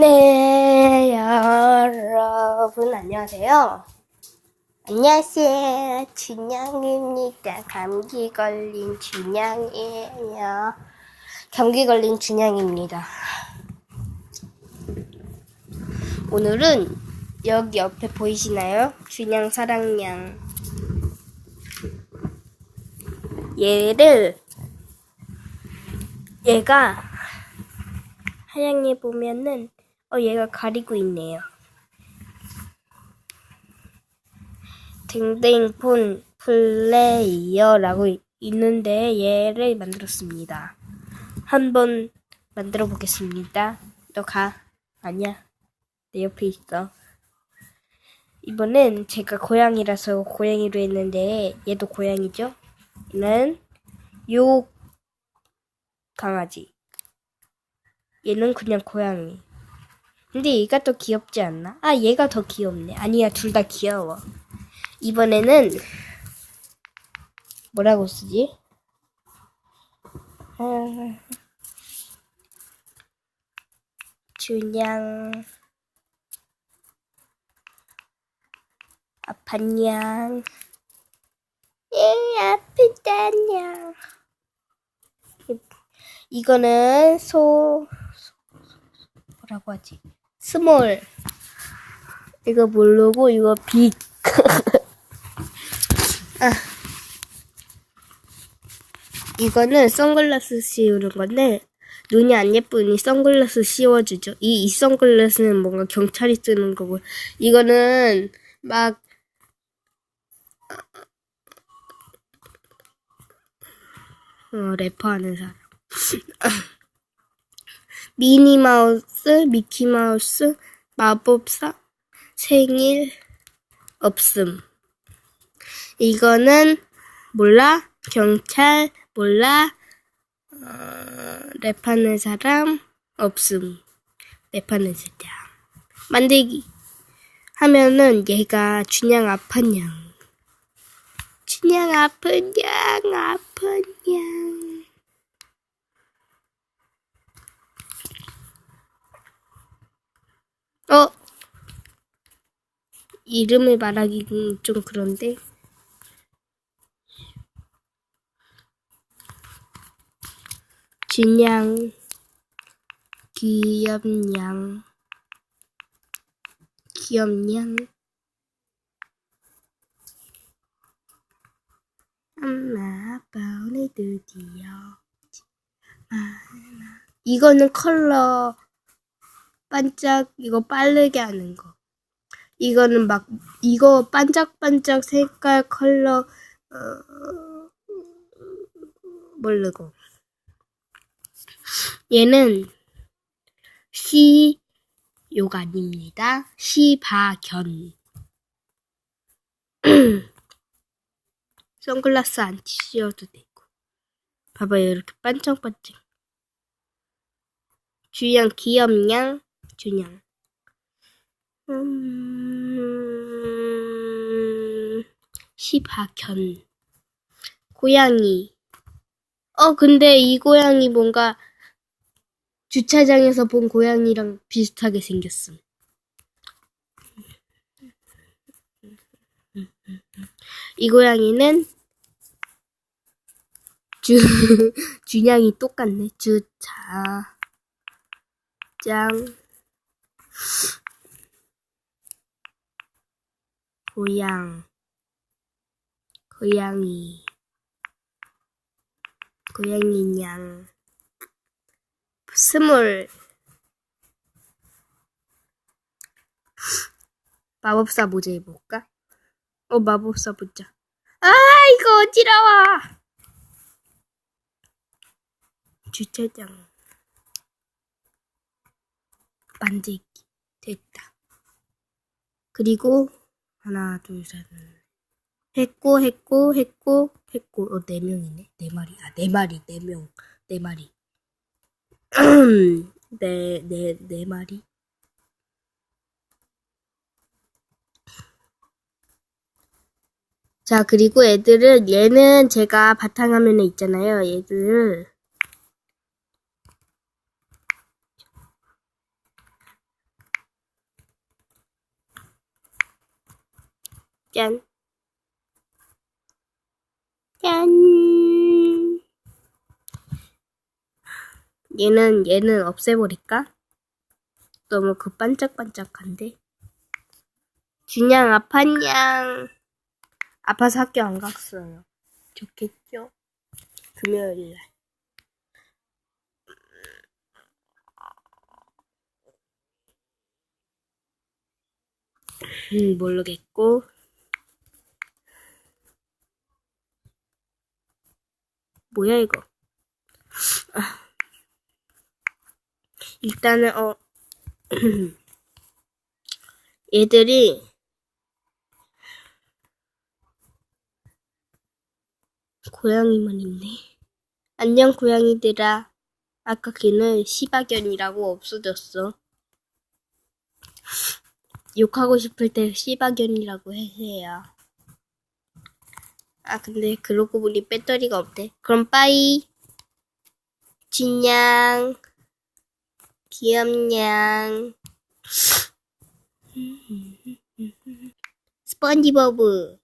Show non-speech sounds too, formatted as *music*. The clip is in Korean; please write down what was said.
네, 여러분, 안녕하세요. 안녕하세요. 준양입니다. 감기 걸린 준양이에요. 감기 걸린 준양입니다. 오늘은 여기 옆에 보이시나요? 준양 사랑양. 얘를, 얘가, 하양에 보면은, 어, 얘가 가리고 있네요. 댕댕폰 플레이어라고 이- 있는데 얘를 만들었습니다. 한번 만들어 보겠습니다. 너 가. 아니야. 내 옆에 있어. 이번엔 제가 고양이라서 고양이로 했는데 얘도 고양이죠? 얘는 요 강아지. 얘는 그냥 고양이. 근데 얘가 더 귀엽지 않나? 아, 얘가 더 귀엽네. 아니야, 둘 다 귀여워. 이번에는 뭐라고 쓰지? 아, 준양 아팠냥 예 아프다냥 이거는 소 뭐라고 하지? 스몰 이거 모르고 이거 빅 *laughs* 아. 이거는 선글라스 씌우는 건데 눈이 안 예쁘니 선글라스 씌워주죠. 이, 이 선글라스는 뭔가 경찰이 쓰는 거고 이거는 막 어, 래퍼하는 사람. *laughs* 미니마우스, 미키마우스, 마법사, 생일, 없음. 이거는 몰라, 경찰, 몰라, 어, 랩하는 사람, 없음. 랩하는 사람. 만들기. 하면은 얘가 준양 아팠냥. 준양 아픈냥, 아픈냥. 어? 이름을 말하기는 좀 그런데. 준양, 귀엽냥, 귀엽냥. 엄마, 아빠, 오늘 드디어. 아, 이거는 컬러 반짝, 이거 빠르게 하는 거. 이거는 막, 이거 반짝반짝 색깔 컬러, 어, 모르고. 얘는 시요가 아닙니다. 시바견. 선글라스 안 씌워도 되고. 봐봐요, 이렇게 반짝반짝. 주양 귀엽냥, 준양. 음, 시바견. 고양이. 어, 근데 이 고양이 뭔가 주차장에서 본 고양이랑 비슷하게 생겼음. 이 고양이는 주, *laughs* 준양이 똑같네. 주차, 장, 고양, 고양이, 고양이 양. 스물 마법사 모자 입을까? 어 마법사 모자 아 이거 어지러워 주차장 만들기 됐다. 그리고 하나 둘셋 했고 했고 했고 했고. 어 네 명이네. 네 마리. 아 네 마리. 네 명. 네 마리. *clears throat* 네, 네, 네 마리. 자, 그리고 애들은, 얘는 제가 바탕화면에 있잖아요. 얘들. 짠. 짠. 얘는, 얘는 없애버릴까? 너무 그 반짝반짝한데? 준양 아팠냥. 아파서 학교 안 갔어요. 좋겠죠? 금요일 날. 음, 모르겠고. 뭐야, 이거. 아. 일단은, 어, *clears throat* 얘들이, 고양이만 있네. 안녕, 고양이들아. 아까 걔는 시바견이라고 없어졌어. 욕하고 싶을 때 씨바견이라고 해세요. 아 근데 그러고 보니 배터리가 없대. 그럼 빠이. 진양. 귀염냥. *laughs* 스펀지버브.